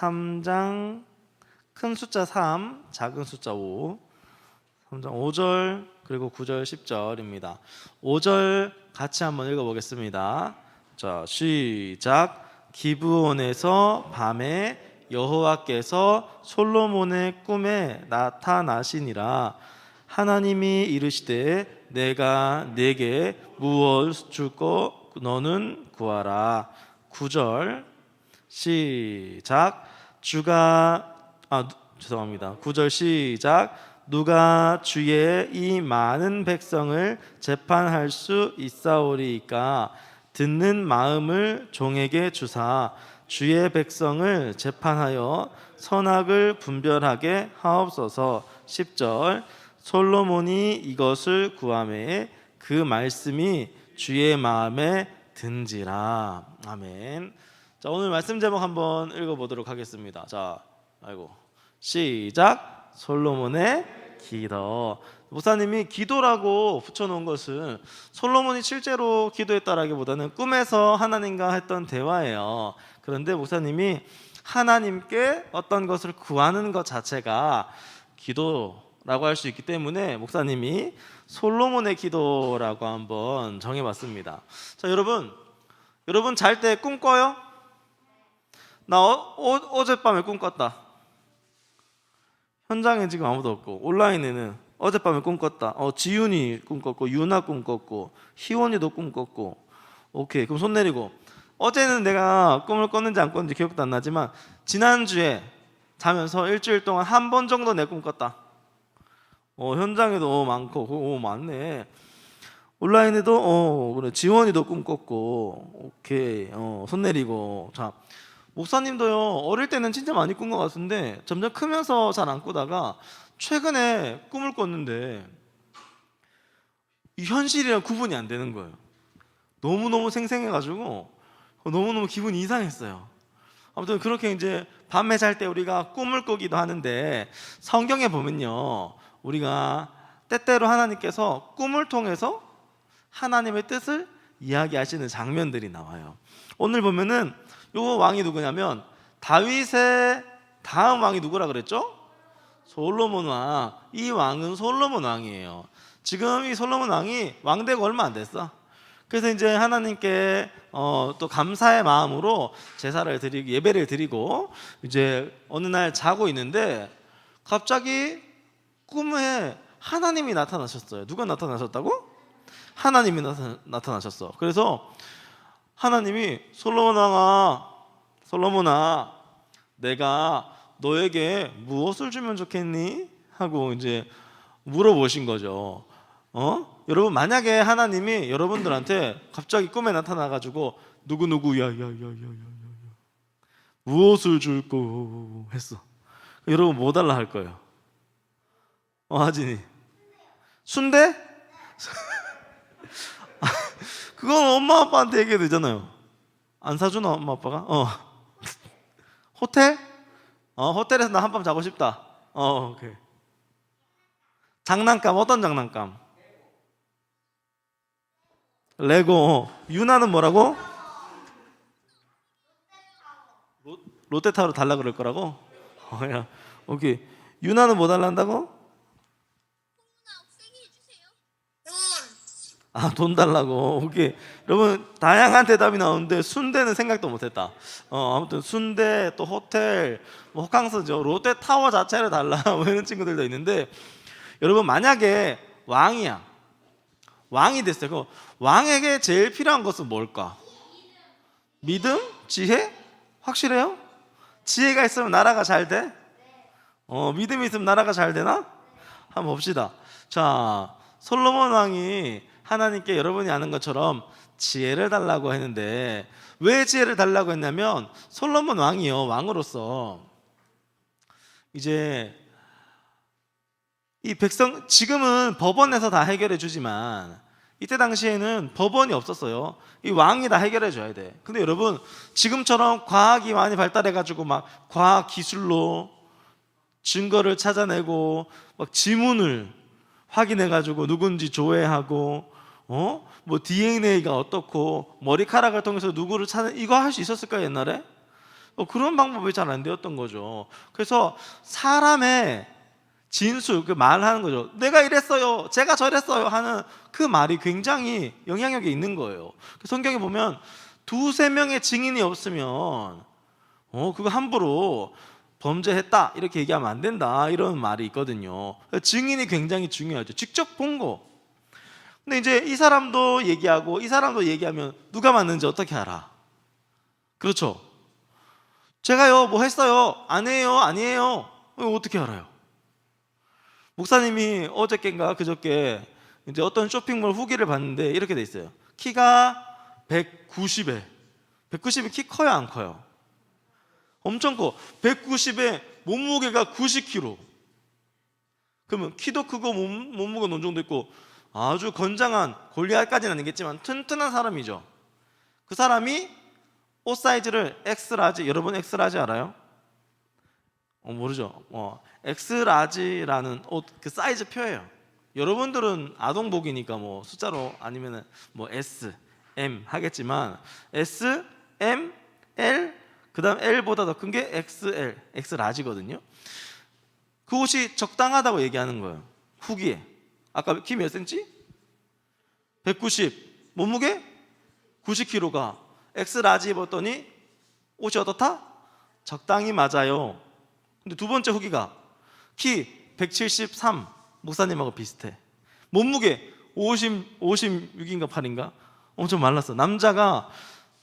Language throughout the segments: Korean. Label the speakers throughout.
Speaker 1: 3장 큰 숫자 3, 작은 숫자 5. 3장 5절 그리고 9절 10절입니다. 5절 같이 한번 읽어 보겠습니다. 자, 시작. 기브온에서 밤에 여호와께서 솔로몬의 꿈에 나타나시니라 하나님이 이르시되 내가 네게 무엇 줄거 너는 구하라 9절 시작 주가 아 누- 죄송합니다. 9절 시작. 누가 주의 이 많은 백성을 재판할 수 있사오리이까? 듣는 마음을 종에게 주사. 주의 백성을 재판하여 선악을 분별하게 하옵소서. 10절. 솔로몬이 이것을 구하매 그 말씀이 주의 마음에 든지라. 아멘 자 오늘 말씀 제목 한번 읽어보도록 하겠습니다 자 아이고 시작 솔로몬의 기도 목사님이 기도라고 붙여놓은 것은 솔로몬이 실제로 기도했다라기보다는 꿈에서 하나님과 했던 대화예요. 그런데 목사님이 하나님께 어떤 것을 구하는 것 자체가 기도라고 할 수 있기 때문에 목사님이 솔로몬의 기도라고 한번 정해봤습니다. 자 여러분, 여러분 잘 때 꿈 꿔요? 나 어, 어, 어젯밤에 꿈 꿨다. 현장에 지금 아무도 없고 온라인에는 어젯밤에 꿈 꿨다. 어 지윤이 꿈 꿨고 유나 꿈 꿨고 희원이도 꿈 꿨고 오케이 그럼 손 내리고 어제는 내가 꿈을 꿨는지 안 꿨는지 기억도 안 나지만 지난주에 자면서 일주일 동안 한 번 정도 내 꿈 꿨다. 어 현장에도 많고 오 많네. 온라인에도 어 그래 지원이도 꿈 꿨고 오케이 어 손 내리고 자 목사님도요 어릴 때는 진짜 많이 꾼 것 같은데 점점 크면서 잘 안 꾸다가 최근에 꿈을 꿨는데 이 현실이랑 구분이 안 되는 거예요. 너무 너무 생생해가지고 너무 너무 기분이 이상했어요. 아무튼 그렇게 이제 밤에 잘 때 우리가 꿈을 꾸기도 하는데 성경에 보면요 우리가 때때로 하나님께서 꿈을 통해서 하나님의 뜻을 이야기하시는 장면들이 나와요. 오늘 보면은 요 왕이 누구냐면 다윗의 다음 왕이 누구라 그랬죠? 솔로몬 왕. 이 왕은 솔로몬 왕이에요. 지금 이 솔로몬 왕이 왕되고 얼마 안 됐어. 그래서 이제 하나님께 어, 또 감사의 마음으로 제사를 드리고 예배를 드리고 이제 어느 날 자고 있는데 갑자기 꿈에 하나님이 나타나셨어요. 누가 나타나셨다고? 하나님이 나타, 나타나셨어. 그래서 하나님이 솔로몬 왕아, 솔로몬아, 내가 너에게 무엇을 주면 좋겠니? 하고 이제 물어보신 거죠. 어? 여러분 만약에 하나님이 여러분들한테 갑자기 꿈에 나타나 가지고 누구 누구 야야야야야야 무엇을 줄거 했어. 여러분 뭐 달라 할 거예요? 어 하진이 순대? 그건 엄마 아빠한테 얘기해도 되잖아요. 안 사주나 엄마 아빠가? 어. 호텔? 어 호텔에서 나 한밤 자고 싶다. 어 오케이. 장난감 어떤 장난감? 레고. 어. 유나는 뭐라고? 로, 롯데타워로 달라 그럴 거라고? 어 야 오케이. 유나는 뭐 달란다고? 아 돈 달라고. 오케이. 여러분 다양한 대답이 나오는데 순대는 생각도 못 했다. 어 아무튼 순대 또 호텔 뭐 호캉스죠. 롯데 타워 자체를 달라. 뭐 이런 친구들도 있는데 여러분 만약에 왕이야. 왕이 됐어요. 그 왕에게 제일 필요한 것은 뭘까? 믿음? 지혜? 확실해요? 지혜가 있으면 나라가 잘 돼? 어 믿음이 있으면 나라가 잘 되나? 한번 봅시다. 자 솔로몬 왕이 하나님께 여러분이 아는 것처럼 지혜를 달라고 했는데 왜 지혜를 달라고 했냐면 솔로몬 왕이요 왕으로서 이제 이 백성 지금은 법원에서 다 해결해 주지만 이때 당시에는 법원이 없었어요. 이 왕이 다 해결해 줘야 돼. 근데 여러분 지금처럼 과학이 많이 발달해 가지고 막 과학 기술로 증거를 찾아내고 막 지문을 확인해 가지고 누군지 조회하고 어? 뭐 DNA가 어떻고 머리카락을 통해서 누구를 찾는 이거 할 수 있었을까요, 옛날에? 어, 그런 방법이 잘 안 되었던 거죠. 그래서 사람의 진술 그 말하는 거죠. 내가 이랬어요. 제가 저랬어요 하는 그 말이 굉장히 영향력이 있는 거예요. 그 성경에 보면 두세 명의 증인이 없으면 어 그거 함부로 범죄했다 이렇게 얘기하면 안 된다 이런 말이 있거든요. 증인이 굉장히 중요하죠. 직접 본 거. 근데 이제 이 사람도 얘기하고 이 사람도 얘기하면 누가 맞는지 어떻게 알아? 그렇죠. 제가요 뭐 했어요? 안 해요? 아니에요? 어떻게 알아요? 목사님이 어저께인가 그저께 이제 어떤 쇼핑몰 후기를 봤는데 이렇게 돼 있어요. 키가 190에 190이 키 커요 안 커요? 엄청 커. 190에 몸무게가 90kg. 그러면 키도 크고 몸, 몸무게는 어느 정도 있고 아주 건장한 골리앗까지는 아니겠지만 튼튼한 사람이죠. 그 사람이 옷 사이즈를 엑스라지 여러분 엑스라지 알아요? 어, 모르죠. 어, 엑스라지라는 옷 그 사이즈 표예요. 여러분들은 아동복이니까 뭐 숫자로 아니면은 뭐 S, M 하겠지만 S, M, L 그다음 L보다 더 큰 게 XL, X라지거든요. 그 옷이 적당하다고 얘기하는 거예요. 후기에. 아까 키몇 센치? 190. 몸무게 90kg가 X라지 입었더니 옷이 어떻다? 적당히 맞아요. 근데 두 번째 후기가 키 173 목사님하고 비슷해. 몸무게 50 56인가 8인가? 엄청 말랐어. 남자가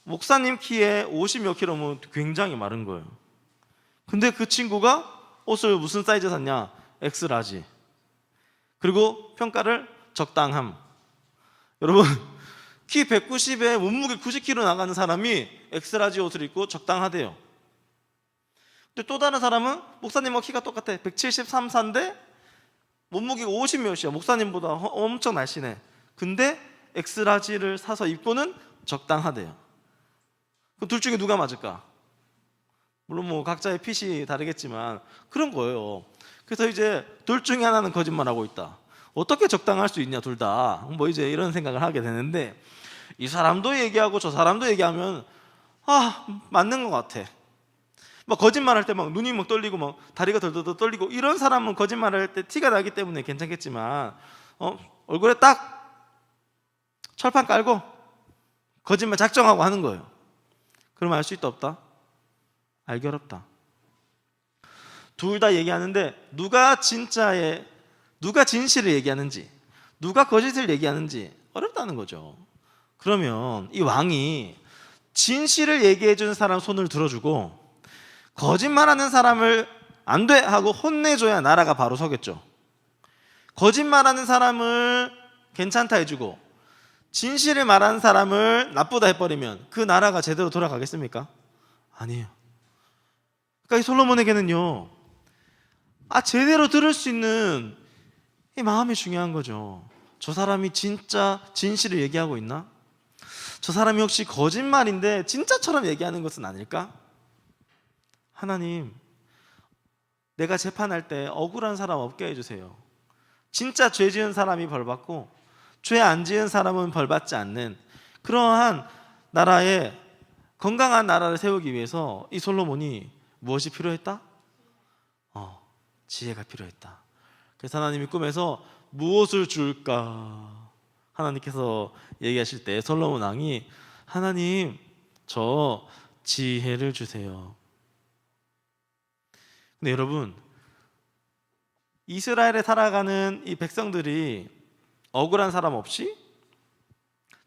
Speaker 1: 목사님 키에 50몇 킬로면 굉장히 마른 거예요. 근데 그 친구가 옷을 무슨 사이즈 샀냐? X라지. 그리고 평가를 적당함. 여러분 키 190에 몸무게 90kg 나가는 사람이 엑스라지 옷을 입고 적당하대요. 근데 또 다른 사람은 목사님하고 키가 똑같아. 173 산데 몸무게 50 몇이야. 목사님보다 허- 엄청 날씬해. 근데 엑스라지를 사서 입고는 적당하대요. 그럼 둘 중에 누가 맞을까? 물론 뭐 각자의 핏이 다르겠지만 그런 거예요. 그래서 이제 둘 중에 하나는 거짓말하고 있다. 어떻게 적당할 수 있냐 둘 다. 뭐 이제 이런 생각을 하게 되는데 이 사람도 얘기하고 저 사람도 얘기하면 아 맞는 것 같아. 막 거짓말할 때 막 눈이 막 떨리고 막 다리가 덜덜덜 떨리고 이런 사람은 거짓말할 때 티가 나기 때문에 괜찮겠지만 어, 얼굴에 딱 철판 깔고 거짓말 작정하고 하는 거예요. 그럼 알 수 있다 없다? 알기 어렵다. 둘 다 얘기하는데 누가 진짜의 누가 진실을 얘기하는지 누가 거짓을 얘기하는지 어렵다는 거죠. 그러면 이 왕이 진실을 얘기해 준 사람 손을 들어주고 거짓말하는 사람을 안 돼 하고 혼내줘야 나라가 바로 서겠죠. 거짓말하는 사람을 괜찮다 해주고 진실을 말하는 사람을 나쁘다 해버리면 그 나라가 제대로 돌아가겠습니까? 아니에요. 그러니까 이 솔로몬에게는요, 아 제대로 들을 수 있는 이 마음이 중요한 거죠. 저 사람이 진짜 진실을 얘기하고 있나? 저 사람이 혹시 거짓말인데 진짜처럼 얘기하는 것은 아닐까? 하나님, 내가 재판할 때 억울한 사람 없게 해주세요. 진짜 죄 지은 사람이 벌 받고 죄 안 지은 사람은 벌 받지 않는 그러한 나라의 건강한 나라를 세우기 위해서 이 솔로몬이 무엇이 필요했다? 어, 지혜가 필요했다. 그래서 하나님이 꿈에서 무엇을 줄까? 하나님께서 얘기하실 때 솔로몬 왕이 하나님 저 지혜를 주세요. 근데 여러분 이스라엘에 살아가는 이 백성들이 억울한 사람 없이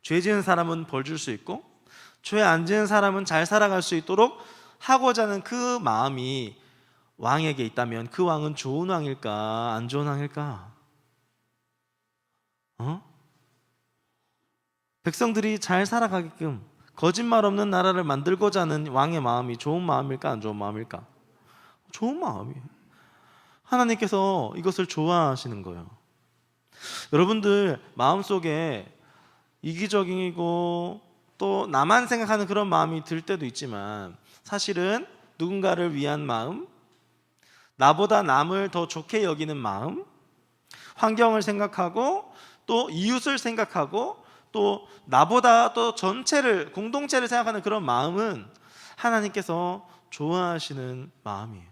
Speaker 1: 죄 지은 사람은 벌 줄 수 있고 죄 안 지은 사람은 잘 살아갈 수 있도록 하고자 하는 그 마음이 왕에게 있다면 그 왕은 좋은 왕일까 안 좋은 왕일까? 어? 백성들이 잘 살아가게끔 거짓말 없는 나라를 만들고자 하는 왕의 마음이 좋은 마음일까 안 좋은 마음일까? 좋은 마음이에요. 하나님께서 이것을 좋아하시는 거예요. 여러분들 마음속에 이기적이고 또 나만 생각하는 그런 마음이 들 때도 있지만 사실은 누군가를 위한 마음, 나보다 남을 더 좋게 여기는 마음, 환경을 생각하고 또 이웃을 생각하고 또 나보다 또 전체를 공동체를 생각하는 그런 마음은 하나님께서 좋아하시는 마음이에요.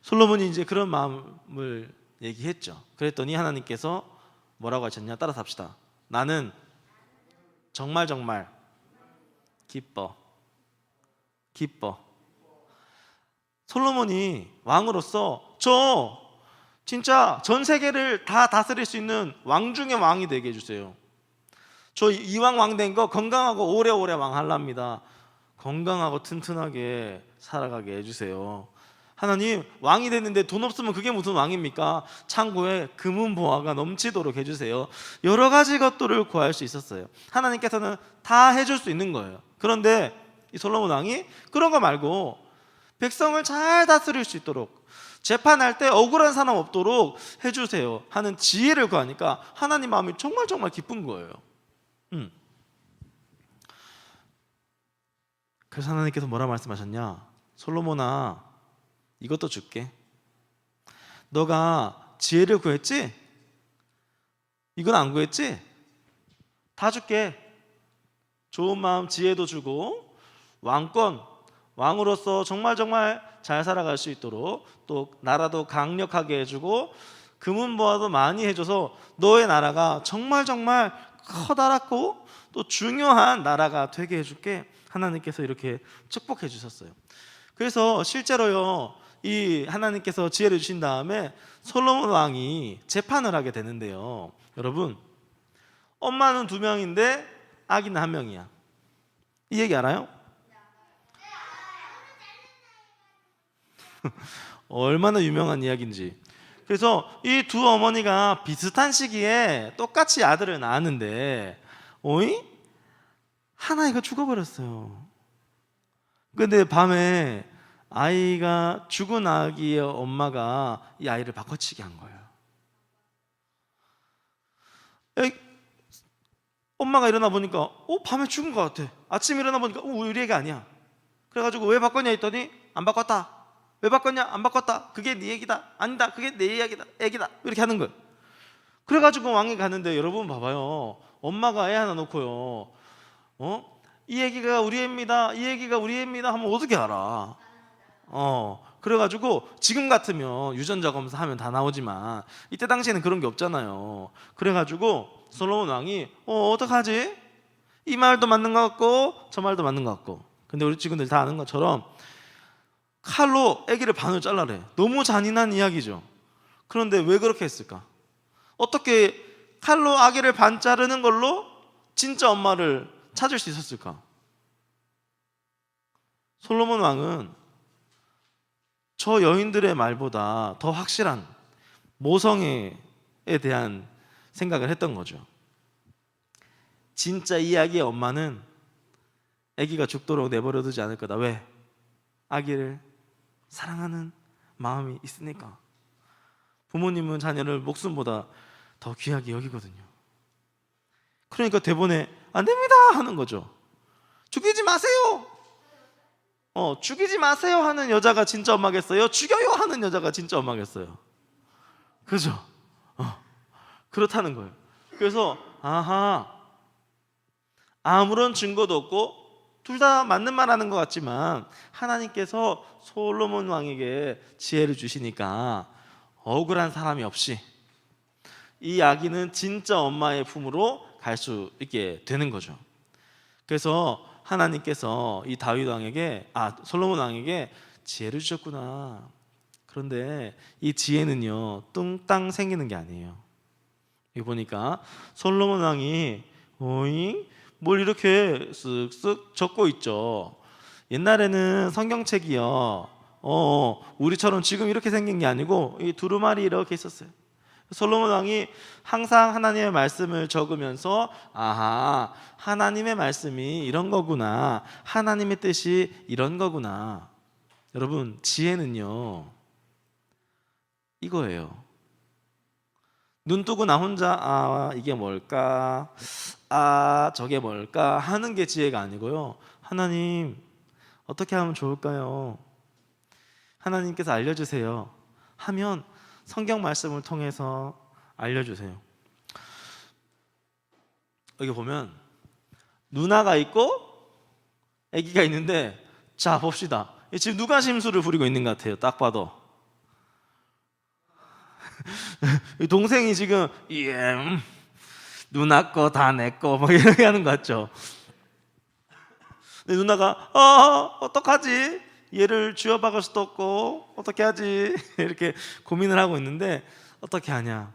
Speaker 1: 솔로몬이 이제 그런 마음을 얘기했죠. 그랬더니 하나님께서 뭐라고 하셨냐? 따라서 합시다. 나는 정말 정말 기뻐. 기뻐. 솔로몬이 왕으로서 저 진짜 전 세계를 다 다스릴 수 있는 왕 중의 왕이 되게 해주세요. 저 이왕 왕 된 거 건강하고 오래오래 왕 할랍니다. 건강하고 튼튼하게 살아가게 해주세요. 하나님 왕이 됐는데 돈 없으면 그게 무슨 왕입니까? 창고에 금은 보화가 넘치도록 해주세요. 여러 가지 것들을 구할 수 있었어요. 하나님께서는 다 해줄 수 있는 거예요. 그런데 이 솔로몬 왕이 그런 거 말고 백성을 잘 다스릴 수 있도록 재판할 때 억울한 사람 없도록 해주세요 하는 지혜를 구하니까 하나님 마음이 정말 정말 기쁜 거예요. 음. 그래서 하나님께서 뭐라 말씀하셨냐? 솔로몬아, 이것도 줄게. 너가 지혜를 구했지? 이건 안 구했지? 다 줄게. 좋은 마음 지혜도 주고 왕권 왕으로서 정말 정말 잘 살아갈 수 있도록 또 나라도 강력하게 해주고 금은보화도 많이 해줘서 너의 나라가 정말 정말 커다랗고 또 중요한 나라가 되게 해줄게 하나님께서 이렇게 축복해 주셨어요. 그래서 실제로요 이 하나님께서 지혜를 주신 다음에 솔로몬 왕이 재판을 하게 되는데요. 여러분 엄마는 두 명인데 아기는 한 명이야. 이 얘기 알아요? 얼마나 유명한 이야기인지. 그래서 이 두 어머니가 비슷한 시기에 똑같이 아들을 낳았는데, 어이? 하나이가 죽어버렸어요. 근데 밤에 아이가 죽은 아기의 엄마가 이 아이를 바꿔치기 한 거예요. 에이, 엄마가 일어나 보니까, 어, 밤에 죽은 것 같아. 아침에 일어나 보니까, 어, 우리 애가 아니야. 그래가지고 왜 바꿨냐 했더니, 안 바꿨다. 왜 바꿨냐? 안 바꿨다. 그게 네 얘기다. 아니다. 그게 내 이야기다. 애기다. 이렇게 하는 거예요. 그래가지고 왕이 가는데 여러분 봐봐요. 엄마가 애 하나 놓고요. 어? 이 얘기가 우리 애입니다. 이 얘기가 우리 애입니다. 하면 어떻게 알아? 어. 그래가지고 지금 같으면 유전자 검사하면 다 나오지만 이때 당시에는 그런 게 없잖아요. 그래가지고 솔로몬 왕이 어 어떡하지? 이 말도 맞는 것 같고 저 말도 맞는 것 같고. 근데 우리 친구들 다 아는 것처럼 칼로 아기를 반을 잘라래. 너무 잔인한 이야기죠. 그런데 왜 그렇게 했을까? 어떻게 칼로 아기를 반 자르는 걸로 진짜 엄마를 찾을 수 있었을까? 솔로몬 왕은 저 여인들의 말보다 더 확실한 모성애에 대한 생각을 했던 거죠. 진짜 이 아기의 엄마는 아기가 죽도록 내버려 두지 않을 거다. 왜? 아기를 사랑하는 마음이 있으니까. 부모님은 자녀를 목숨보다 더 귀하게 여기거든요. 그러니까 대본에 안 됩니다 하는 거죠. 죽이지 마세요. 어, 죽이지 마세요 하는 여자가 진짜 엄마겠어요? 죽여요 하는 여자가 진짜 엄마겠어요? 그죠? 어, 그렇다는 거예요. 그래서 아하 아무런 증거도 없고 둘 다 맞는 말 하는 것 같지만 하나님께서 솔로몬 왕에게 지혜를 주시니까 억울한 사람이 없이 이 아기는 진짜 엄마의 품으로 갈 수 있게 되는 거죠. 그래서 하나님께서 이 다윗 왕에게 아 솔로몬 왕에게 지혜를 주셨구나. 그런데 이 지혜는요 뚱땅 생기는 게 아니에요. 여기 보니까 솔로몬 왕이 오잉 뭘 이렇게 쓱쓱 적고 있죠. 옛날에는 성경책이요. 어, 우리처럼 지금 이렇게 생긴 게 아니고 이 두루마리 이렇게 있었어요. 솔로몬 왕이 항상 하나님의 말씀을 적으면서 아하 하나님의 말씀이 이런 거구나 하나님의 뜻이 이런 거구나 여러분 지혜는요 이거예요 눈 뜨고 나 혼자 아 이게 뭘까 아 저게 뭘까 하는 게 지혜가 아니고요 하나님 어떻게 하면 좋을까요 하나님께서 알려주세요 하면 성경 말씀을 통해서 알려주세요. 여기 보면 누나가 있고 아기가 있는데 자 봅시다. 지금 누가 심술을 부리고 있는 것 같아요. 딱 봐도. 이 동생이 지금 예, 음, 누나 거 다 내 거 막 이렇게 하는 것 같죠. 근데 누나가 어 어떡하지? 얘를 쥐어박을 수도 없고 어떻게 하지? 이렇게 고민을 하고 있는데 어떻게 하냐?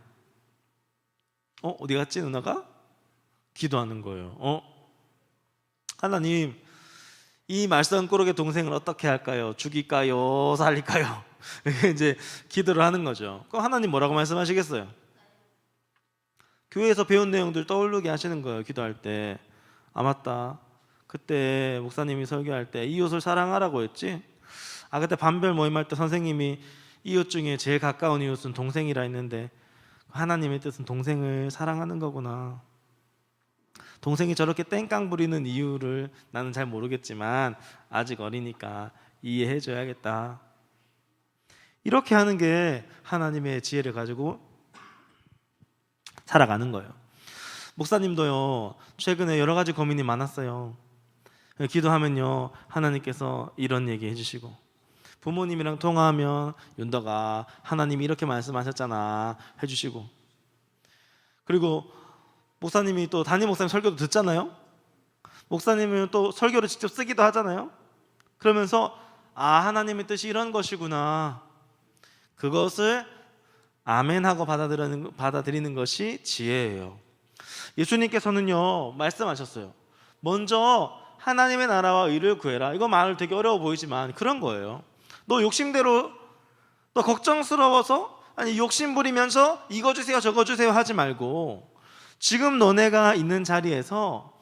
Speaker 1: 어 어디 갔지 누나가? 기도하는 거예요. 어 하나님 이 말썽꾸러기 동생을 어떻게 할까요? 죽일까요? 살릴까요? 이제 기도를 하는 거죠. 그럼 하나님 뭐라고 말씀하시겠어요? 교회에서 배운 내용들 떠올르게 하시는 거예요. 기도할 때. 아 맞다. 그때 목사님이 설교할 때 이웃을 사랑하라고 했지. 아 그때 반별 모임할 때 선생님이 이웃 중에 제일 가까운 이웃은 동생이라 했는데 하나님의 뜻은 동생을 사랑하는 거구나. 동생이 저렇게 땡깡 부리는 이유를 나는 잘 모르겠지만 아직 어리니까 이해해 줘야겠다. 이렇게 하는 게 하나님의 지혜를 가지고 살아가는 거예요. 목사님도요, 최근에 여러 가지 고민이 많았어요. 기도하면요, 하나님께서 이런 얘기 해주시고, 부모님이랑 통화하면 윤덕아, 하나님이 이렇게 말씀하셨잖아 해주시고, 그리고 목사님이 또 담임 목사님 설교도 듣잖아요. 목사님은 또 설교를 직접 쓰기도 하잖아요. 그러면서 아 하나님의 뜻이 이런 것이구나. 그것을 아멘하고 받아들이는, 받아들이는 것이 지혜예요. 예수님께서는요 말씀하셨어요. 먼저 하나님의 나라와 의를 구해라. 이거 말 되게 어려워 보이지만 그런 거예요. 너 욕심대로 너 걱정스러워서 아니 욕심 부리면서 이거 주세요 저거 주세요 하지 말고 지금 너네가 있는 자리에서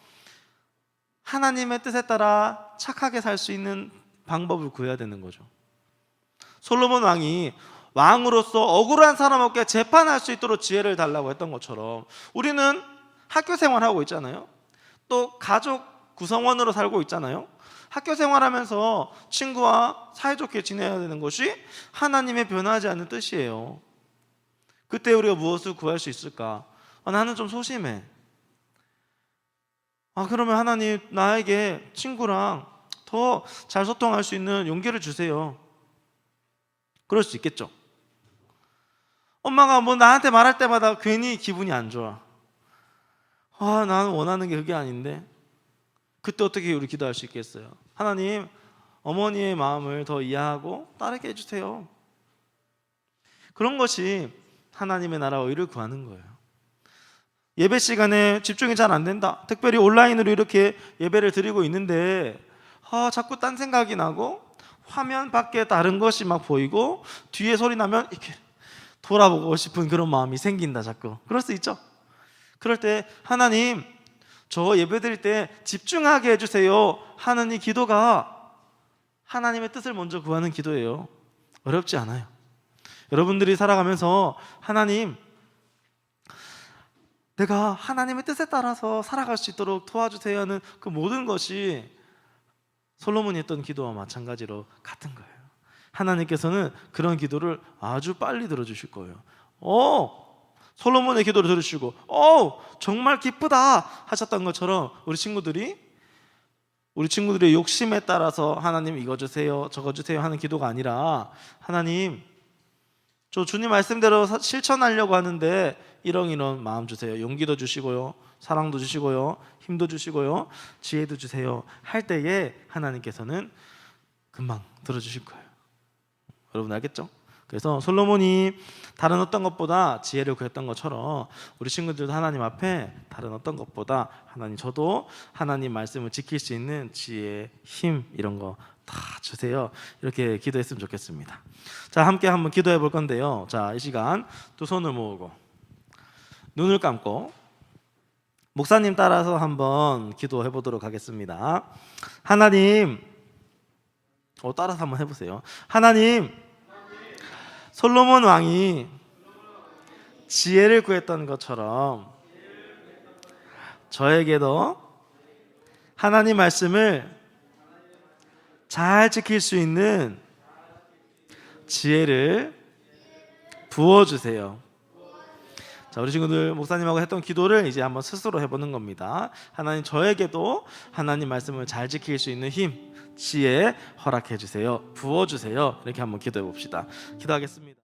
Speaker 1: 하나님의 뜻에 따라 착하게 살 수 있는 방법을 구해야 되는 거죠. 솔로몬 왕이 왕으로서 억울한 사람에게 재판할 수 있도록 지혜를 달라고 했던 것처럼 우리는 학교 생활하고 있잖아요. 또 가족 구성원으로 살고 있잖아요. 학교 생활하면서 친구와 사이좋게 지내야 되는 것이 하나님의 변하지 않는 뜻이에요. 그때 우리가 무엇을 구할 수 있을까? 아, 나는 좀 소심해. 아, 그러면 하나님 나에게 친구랑 더 잘 소통할 수 있는 용기를 주세요. 그럴 수 있겠죠. 엄마가 뭐 나한테 말할 때마다 괜히 기분이 안 좋아. 아, 나는 원하는 게 그게 아닌데. 그때 어떻게 우리 기도할 수 있겠어요? 하나님, 어머니의 마음을 더 이해하고 따르게 해주세요. 그런 것이 하나님의 나라와 의를 구하는 거예요. 예배 시간에 집중이 잘 안 된다. 특별히 온라인으로 이렇게 예배를 드리고 있는데 아, 자꾸 딴 생각이 나고 화면 밖에 다른 것이 막 보이고 뒤에 소리 나면 이렇게 돌아보고 싶은 그런 마음이 생긴다 자꾸. 그럴 수 있죠. 그럴 때 하나님 저 예배 드릴 때 집중하게 해주세요 하는 이 기도가 하나님의 뜻을 먼저 구하는 기도예요. 어렵지 않아요. 여러분들이 살아가면서 하나님 내가 하나님의 뜻에 따라서 살아갈 수 있도록 도와주세요 하는 그 모든 것이 솔로몬이 했던 기도와 마찬가지로 같은 거예요. 하나님께서는 그런 기도를 아주 빨리 들어주실 거예요. 어, 솔로몬의 기도를 들으시고, 어, 정말 기쁘다 하셨던 것처럼 우리 친구들이 우리 친구들의 욕심에 따라서 하나님 이거 주세요, 저거 주세요 하는 기도가 아니라 하나님 저 주님 말씀대로 사- 실천하려고 하는데 이런 이런 마음 주세요. 용기도 주시고요. 사랑도 주시고요. 힘도 주시고요. 지혜도 주세요. 할 때에 하나님께서는 금방 들어 주실 거예요. 여러분 알겠죠? 그래서 솔로몬이 다른 어떤 것보다 지혜를 구했던 것처럼 우리 친구들도 하나님 앞에 다른 어떤 것보다 하나님 저도 하나님 말씀을 지킬 수 있는 지혜, 힘 이런 거 다 주세요. 이렇게 기도했으면 좋겠습니다. 자, 함께 한번 기도해 볼 건데요. 자, 이 시간 두 손을 모으고 눈을 감고 목사님 따라서 한번 기도해 보도록 하겠습니다. 하나님, 어, 따라서 한번 해 보세요. 하나님, 솔로몬 왕이 지혜를 구했던 것처럼 저에게도 하나님 말씀을 잘 지킬 수 있는 지혜를 부어주세요. 자 우리 친구들 목사님하고 했던 기도를 이제 한번 스스로 해보는 겁니다. 하나님 저에게도 하나님 말씀을 잘 지킬 수 있는 힘, 지혜 허락해 주세요. 부어 주세요. 이렇게 한번 기도해 봅시다. 기도하겠습니다.